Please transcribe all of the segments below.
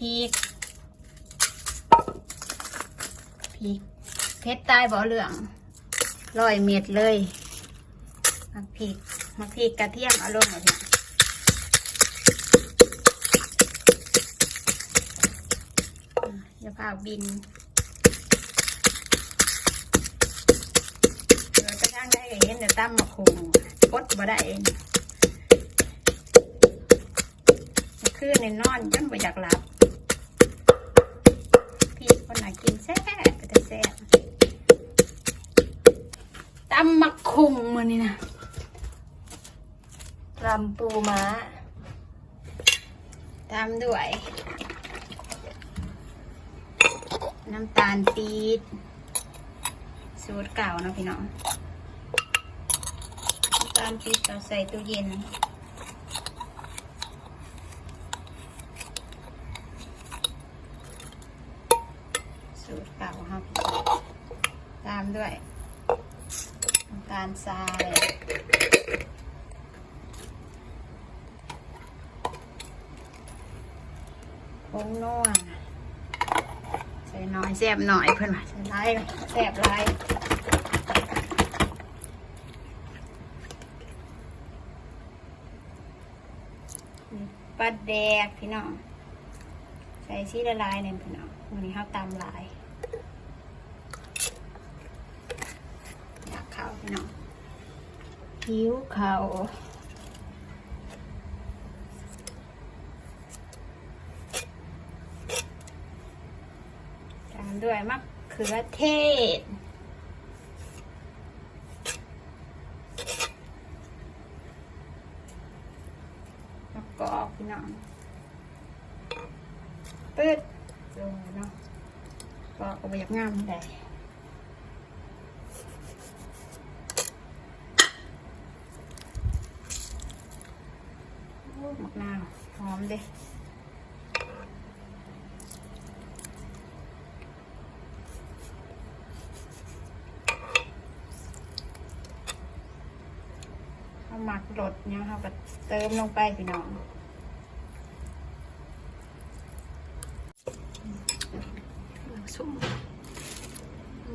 พริกพริกเพชรใต้บ่อเหลืองร้อยเม็ดเลยมักพริกมักพริกกระเทียมเอาลงมาพี่อะอย่าพาบินเราจะช่างได้เห็นเดี๋ยวตั้มมาคุงกดบ่ได้เองคือคืนในนอนจนบ่อยากหลับ คนไหนกินแซ่บแต่แซ่บตำมักคุงมือนี่นะรำปูม้าตามด้วย น้ำตาลปี๊บสูตรเก่าเนาะพี่น้อง น้ำตาลปี๊บเราใส่ตู้เย็น สูตรเก่าครับตาม ด้วยน้ำตาลทรายผงนัวใส่น้อยแซ่บหน่อยเพื่อนว่าใส่ไรแซ่บไล่ปลาแดกพี่น้อง ใส่ชีละลายเนี่ยพี่น้องวันนี้ข้าวตำลายากข้าวพี่น้องหิวขาวตามด้วยมะเขือเทศแล้วก็พี่น้องปืดลงเนาะก็เอาไปยักงามได้โอ้หมั กนาวหอมเด้เอาหมักรสเนี่ยค่ะก็เติมลงไปพี่น้องสุ่ม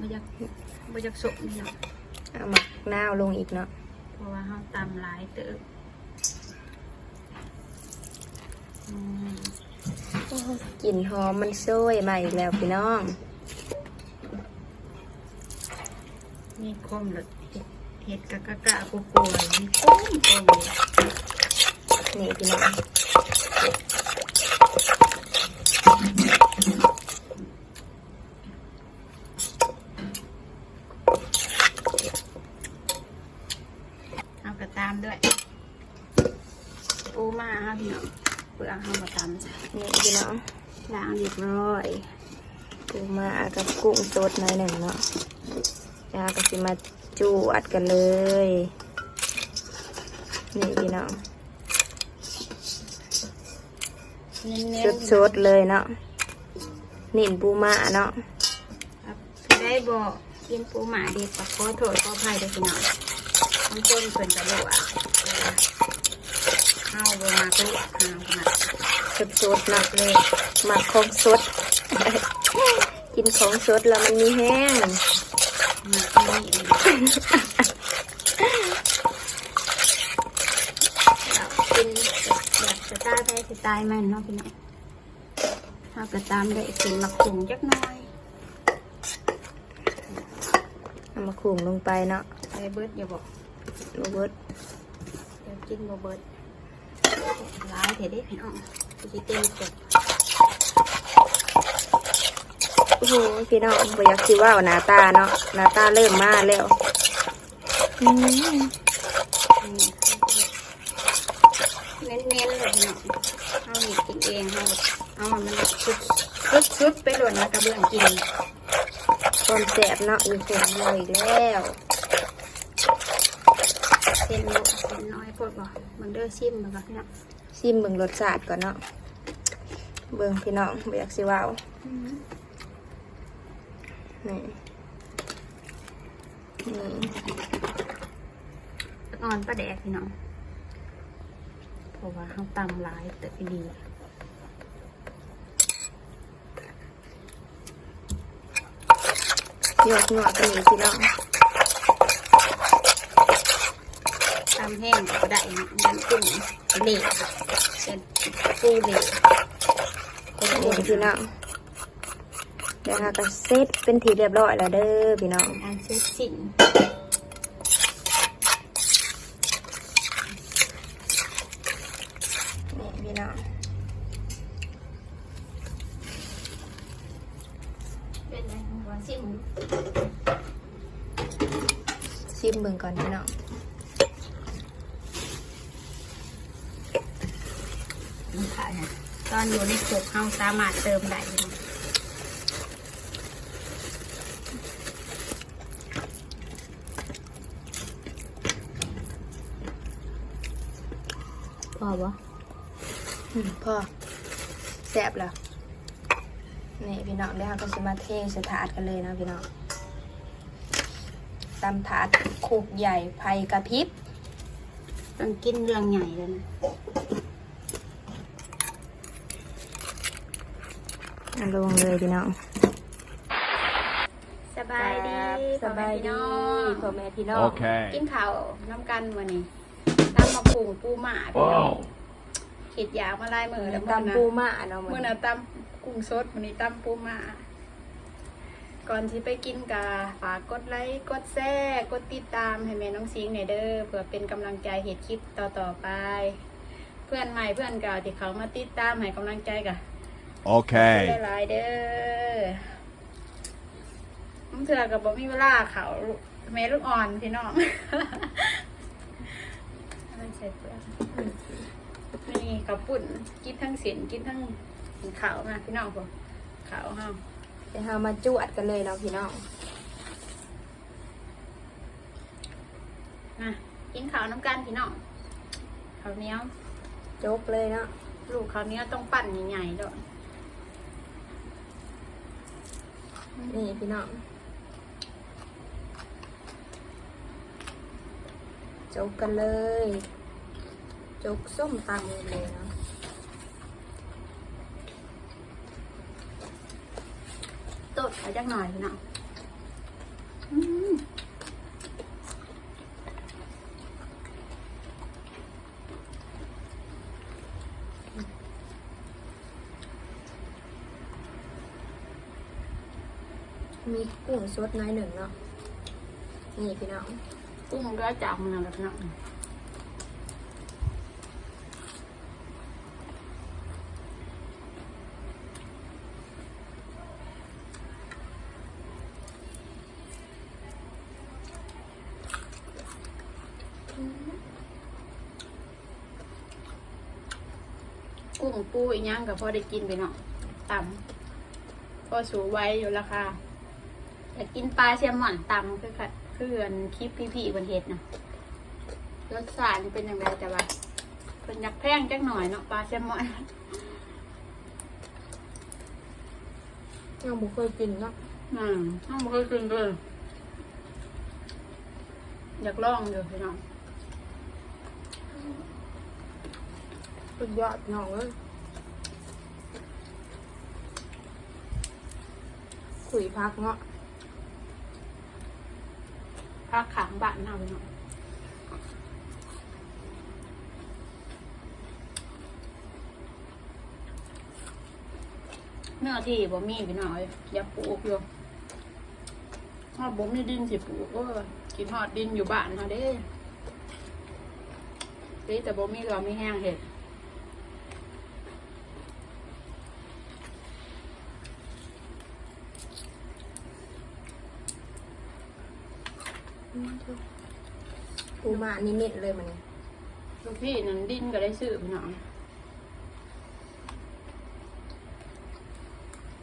บ่อยากบ่อยากสุ่มนี่เนาะเอาหมักนาวลงอีกเนาะ เพราะว่าเฮาตำหลายเติบอืม กลิ่นหอมมันโช่วยมาอีกแล้วพี่น้อง มีคมเลยเห็ดกะกะกะกูกลัวมีคมคมนี่พี่น้อง เอากระตามด้วยปูมาค่ะพี่น้อง เปลือกเอากระตามจ้ะนี่พี่น้องล้างเรียบร้อยปูมากับกุ้งสดหน่อยหนึ่งเนาะจ้าก็สิมาจูอัดกันเลย นี่พี่น้องเน้นสดสดเลยเนาะนิ่นปูมาเนาะได้บอกกินปูหมาเด็ดปะขอโทษขออภัยด้วยพี่น้องบางคนเพิ่นจะรู้ว่ว ลาเข้าบมาก็ลวกข้าวขนาดสดสดๆเนาะเลยหมักของสด กินของสดแล้วมันมีแห้งมาที่นี่เองเรากินแบบสไตล์ไปสไตล์มันเนาะพี่น้องถ้ากระตามได้กินมะขุงจักหน้อยเอามาขุ่งลงไปเนาะใส่เบิร์ดอย่าบอกโรเบิร์ตเดี๋ยวกินโบเบิร์ด ร้ายเถอะเด้พี่น้องจะเต็มกดโอ้โหพี่น้องบ่อยากคิดว่าหน้าตาเนาะหน้าตาเริ่มมาแล้วอืมเน้นๆเลยเนาะเอาหยิบกินเองเอาเอามันชุดชุดชุดไปหล่นนะกระเบื้องกินความแสบเนาะอยู่เสียงเลยอีกแล้วเส้นลูกเส้นน้อยพดบ่มันเด้อชิมมันก็เนาะ ซิมเบิ่งรสชาติก่อนเนาะเบิ่งพี่น้องเบียกสิว้าวนี่นี่นอนประแดกพี่น้องเพราะว่าเขาตำลายแต่พี่ดีหยอกหยอกกันเลพี่น้อง ตำแห้งก็ได้นะยันกุ้งเหล็กเป็นปูเหล็กนี่พี่น้องเดี๋ยวเราก็เซตเป็นทีเรียบร้อยแล้วเด้อพี่น้องอันเซ็ตสิ่งนี่พี่น้องเป็นไงหัวสิ่งชิมเบิ่งก่อนพี่น้อง มันขายนะ ตอนอยู่ในขวดเฮาสามารถเติมได้อยู่พอปะอืมพ่อแซ่บแล้วนี่พี่น้องเดี๋ยวเราก็จะมาเทใส่ถาดกันเลยนะพี่น้องตำถาดโคกใหญ่ไผ่กระพริบต้องกินเรื่องใหญ่เลยนะ เอา ลงเลยพี่น้องสบายดีสบายดีพ่อแม่พี่น้องพ่อแม่พี่น้อง Okay. กินข้าวน้ำกันวันนี้ตั้มมาปรุงปูหมาพี่น้อง Wow. ขีดยาวมาลายมือแล้วตำปูม่าเนาะเมื่อนะตั้มกุ้งสดวันนี้ตั้มปูหมาก่อนที่ไปกินกาฝากกดไลค์กดแชร์กดติดตามให้แม่น้องซิงหน่อยเด้อเพื่อเป็นกำลังใจเหตุคลิปต่อๆไป เพื่อนใหม่เพื่อนเก่าที่เขามาติดตามให้กำลังใจกะ Okay. หลายๆเด้อมึงเถื่อกับบ่มีเวลาเขาแม่ลูกอ่อนพี่น้องไม่ใช่เปลือกนี่กับปุ่นกินทั้งเสียนกินทั้งขาวมาพี่น้องพวกขาวห้าเดี๋ยวเรามาจวดกันเลยเนาะพี่น้องนะกินขาวน้ำกันพี่น้องขาวเหนี้ยวจกเลยเนาะลูกขาวเหนี้ยวต้องปั่นใหญ่ๆด้วย นี่พี่น้องจกกันเลยจกส้มตำเลยนะตดเอาจักหน่อยพี่น้อง มีกุ้งสดน้อยหนึ่งเนาะ นี่พี่น้อง กุ้งก็จับมันแล้วพี่น้องกุ้งปูอีกย่างกับพอได้กินไปเนาะต่ำพอสูไว้อยู่ราคา อยากกินปลาแซลมอนต่ำคือค่ะคืออันคลิปพี่ๆบนเฮ็ดนะรสชาติมันเป็นยังไงแต่ว่าเป็นอยากแพงจักหน่อยเนาะปลาแซลมอนยังบุเคยกินเนาะอืมน้องบ่เคยกินเลยอยากลองอยู่พี่น้องสุดยอดพี่น้องเลยขุยพักเนาะ ภาขางบ้านเฮาพี่น้องเนื้อที่บ่มีพี่น้อยอย่าปลูกอยู่ถ้าบ่มีดินสิปลูกเออกินฮอดดินอยู่บ้านเฮาเด้ดีแต่บ่มีเรามีแห้งเห็ด ปูมานิมิตเลยมันนี่ลูกพี่นั่นดินก็ได้ซื้อพี่น้อง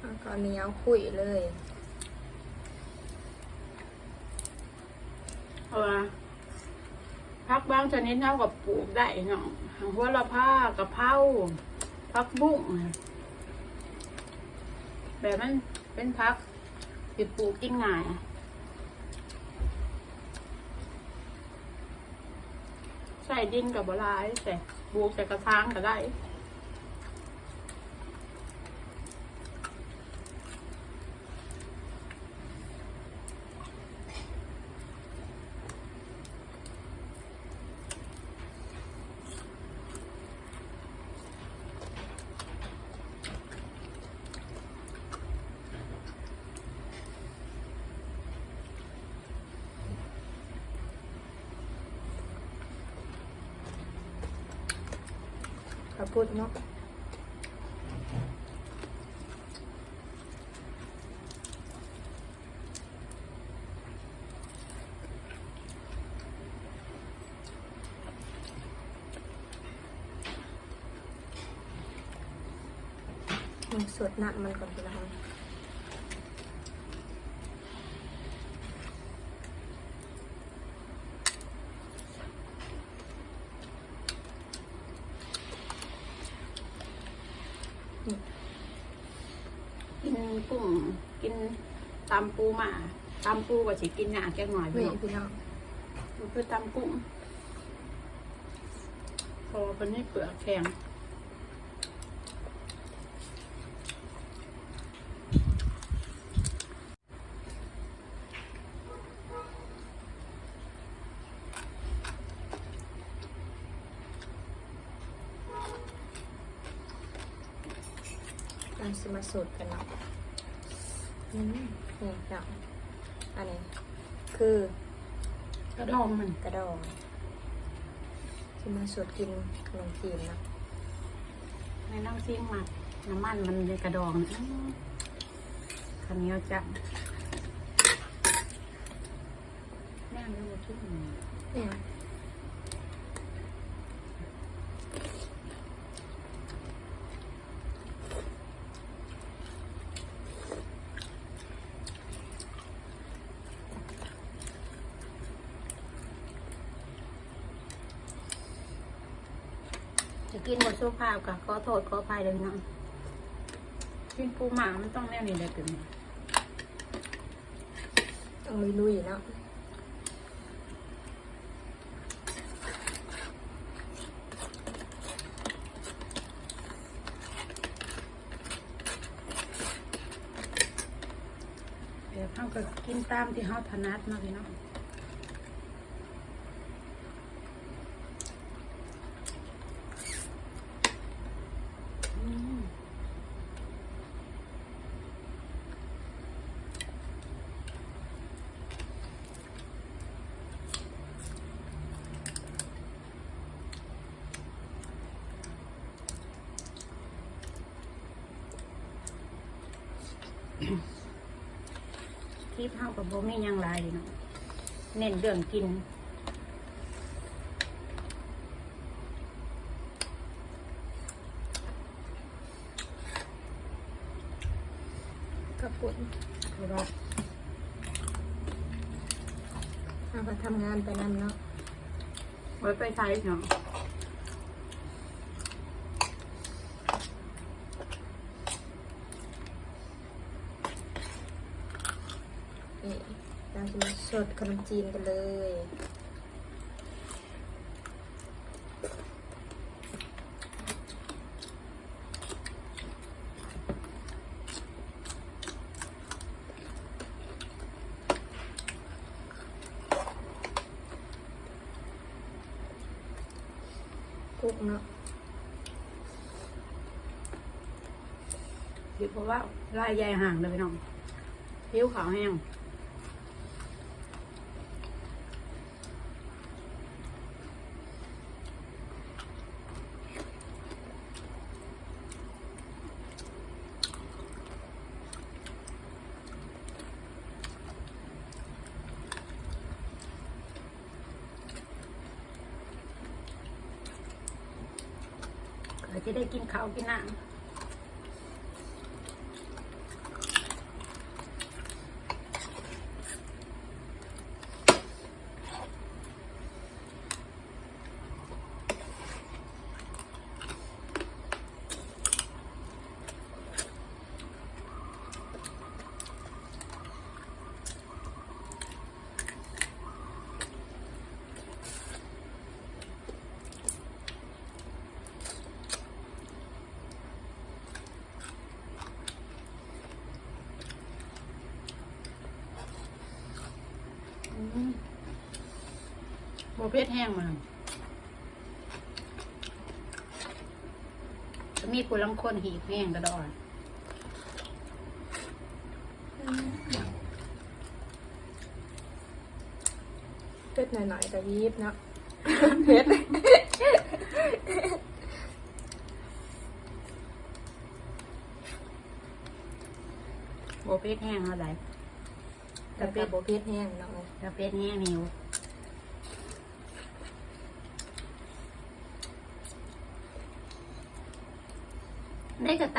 แล้วก็เหนียวขุยเลยเพราะว่าพักบางชนิดเท่ากับปลูกได้เนาะหัวละผ้ากะเพราพักบุ้งแบบมันเป็นพักที่ปลูกกินง่าย ใส่ดินกับบหลาย แต่บู๊ใส่กระถางก็ได้ ข้าวปุ้นเนาะมันสดน้ำมันก่อนพี่น้องกินกุ้งกินตำปูห มาตำปูก็สิกินหยาแกงหน่อยนี่พี่น้องพี่น้องมันคือตำกุ้งพอเป็นนี่เปลือกแข็งเราจะมาสูตรกันเนาะอืม นี่เนาะอันนี้ คือกระดองมันกระดองจะมาสูตรกินขนมจีนเนาะในน้ำซิ่งมาน้ำมันมันในกระดองนะอื้อขันเหนียวจับแม่ไม่รู้ทุกอย่างเนี่ย กินหมดโซฟากับขอโทษขออภัยเลยพี่น้องกินปูหมามันต้องแน่นี่เลยเป็นต้องลุยลุยๆเนาะเดี๋ยวเขาก็กินตามที่เขาถนัดเนาะพี่น้องอืม ที่เท่ากับโบไมีหยังไรเนาะเน้นเรื่องกิน กระปุนคือว่าเอาไปทำงานไปนำเนาะไว้ไปใช้เนาะ นี่เราจะมา สดขนมจีนกันเลยกุ๊กเนาะคิดเพราะว่าลายใหญ่ห่างเลยพี่น้องผิวขาวแห้ง เราจะได้กินข้าวกินน้ำ บเพชรแห้งมาจะมีกุลังคนหีบแห้งกระดอนเพชรหน่อยๆกับยีบนะเพชรบเพชรแห้งอะไร่แต่เป็ดโบเพชรแห้งเนาะแต่เพ็ดแห้งหิว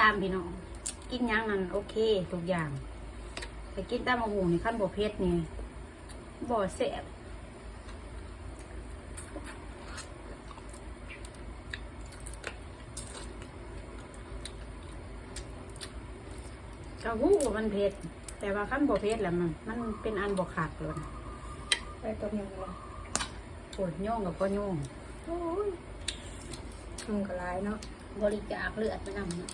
ามพี่น้อง กินหยังนั่นโอเคทุกอย่างแต่กินตามมะหูนี่ขั้นบ่เพชรนี่บ่แสบกระหูมันเผ็ด แต่ว่าขั้นบ่เผ็ดแหละมัน มันเป็นอันบ่ขาดเลยนะไปต้มยำเลยปวดโย่งกับพ่อโย่งโอ้ยมันก็ร้ายเนาะบริจาคเลือดไปนำเนาะ